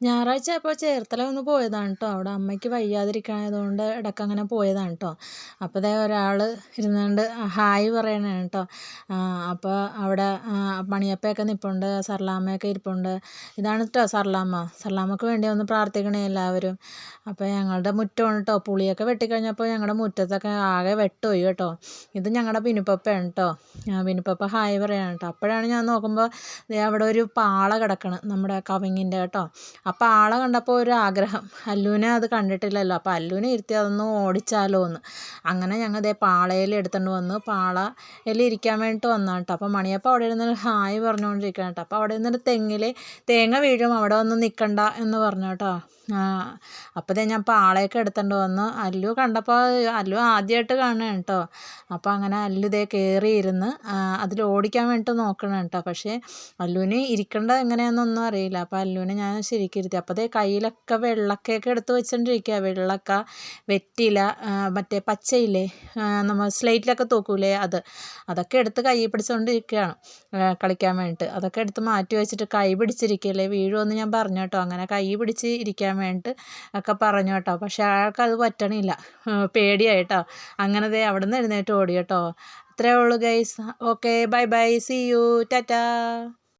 ഞായറാഴ്ച അപ്പോൾ ചേർത്തല ഒന്ന് പോയതാണ് കേട്ടോ അവിടെ അമ്മയ്ക്ക് വയ്യാതിരിക്കണതുകൊണ്ട് ഇടയ്ക്ക് അങ്ങനെ പോയതാണ് കേട്ടോ അപ്പോൾ ദേ ഒരാൾ ഇരുന്നുകൊണ്ട് ഹായ് പറയണേ കേട്ടോ അപ്പോൾ അവിടെ മണിയപ്പയൊക്കെ നിൽപ്പുണ്ട് സർലാമ്മയൊക്കെ ഇരിപ്പുണ്ട്. ഇതാണ് കേട്ടോ സർലാമ്മ. സർലാമ്മക്ക് വേണ്ടി ഒന്ന് പ്രാർത്ഥിക്കണേ എല്ലാവരും. അപ്പോൾ ഞങ്ങളുടെ മുറ്റമാണ് കേട്ടോ പുളിയൊക്കെ വെട്ടിക്കഴിഞ്ഞപ്പോൾ ഞങ്ങളുടെ മുറ്റത്തൊക്കെ ആകെ വെട്ടുപോയി കേട്ടോ. ഇത് ഞങ്ങളുടെ ബിനുപ്പപ്പയാണ് കേട്ടോ ബിനുപ്പപ്പ ഹായ് പറയാണ് കേട്ടോ അപ്പോഴാണ് ഞാൻ നോക്കുമ്പോൾ അവിടെ ഒരു പാള കിടക്കണം നമ്മുടെ കവിങ്ങിന്റെ കേട്ടോ. അപ്പോൾ ആളെ കണ്ടപ്പോൾ ഒരു ആഗ്രഹം. അല്ലുവിനെ അത് കണ്ടിട്ടില്ലല്ലോ. അപ്പോൾ അല്ലുവിനെ ഇരുത്തി അതൊന്ന് ഓടിച്ചാലോ എന്ന്. അങ്ങനെ ഞങ്ങൾ ഇതേ പാളയിൽ എടുത്തുകൊണ്ട് വന്നു. പാളയിൽ ഇരിക്കാൻ വേണ്ടിയിട്ട് വന്നാണ് കേട്ടോ അപ്പോൾ മണിയപ്പം അവിടെ ഇരുന്ന് ഹായ് പറഞ്ഞുകൊണ്ടിരിക്കുകയാണ് കേട്ടോ അപ്പോൾ അവിടെ നിന്നൊരു തെങ്ങിൽ തേങ്ങ വീഴും. അവിടെ വന്ന് നിൽക്കണ്ട എന്ന് പറഞ്ഞു കേട്ടോ അപ്പോൾ ഞാൻ പാളയൊക്കെ എടുത്തുകൊണ്ട് വന്ന്. അല്ലു കണ്ടപ്പോൾ അല്ലു ആദ്യമായിട്ട് കാണുകയാണ് കേട്ടോ അപ്പോൾ അങ്ങനെ അല്ലു ഇതേ കയറിയിരുന്ന് അതിൽ ഓടിക്കാൻ വേണ്ടിയിട്ട് നോക്കണം കേട്ടോ പക്ഷേ അല്ലുവിന് ഇരിക്കേണ്ടത് എങ്ങനെയാണെന്നൊന്നും അറിയില്ല. അപ്പോൾ അല്ലുവിനെ ഞാൻ ശരിക്കും ഇരുത്തി അപ്പോൾ അതേ കയ്യിലൊക്കെ വെള്ളക്കയൊക്കെ എടുത്ത് വെച്ചുകൊണ്ടിരിക്കുക വെള്ളക്ക വെറ്റില മറ്റേ പച്ചയില്ലേ നമ്മൾ സ്ലേറ്റിലൊക്കെ തൂക്കൂലേ അത്. അതൊക്കെ എടുത്ത് കൈ പിടിച്ചുകൊണ്ടിരിക്കുകയാണ് കളിക്കാൻ വേണ്ടിയിട്ട് അതൊക്കെ എടുത്ത് മാറ്റി വെച്ചിട്ട് കൈ പിടിച്ചിരിക്കുകയല്ലേ വീഴുമെന്ന് ഞാൻ പറഞ്ഞു കേട്ടോ. അങ്ങനെ കൈ പിടിച്ച് ഇരിക്കാൻ വേണ്ടിയിട്ട് ഒക്കെ പറഞ്ഞു കേട്ടോ. അയാൾക്ക് അത് പറ്റണില്ല. പേടിയായിട്ടോ. അങ്ങനെ ദേ അവിടെ നിന്ന് എഴുന്നേറ്റ് ഓടി കേട്ടോ. അത്രേ ഉള്ളൂ guys. Okay bye bye. See you tata.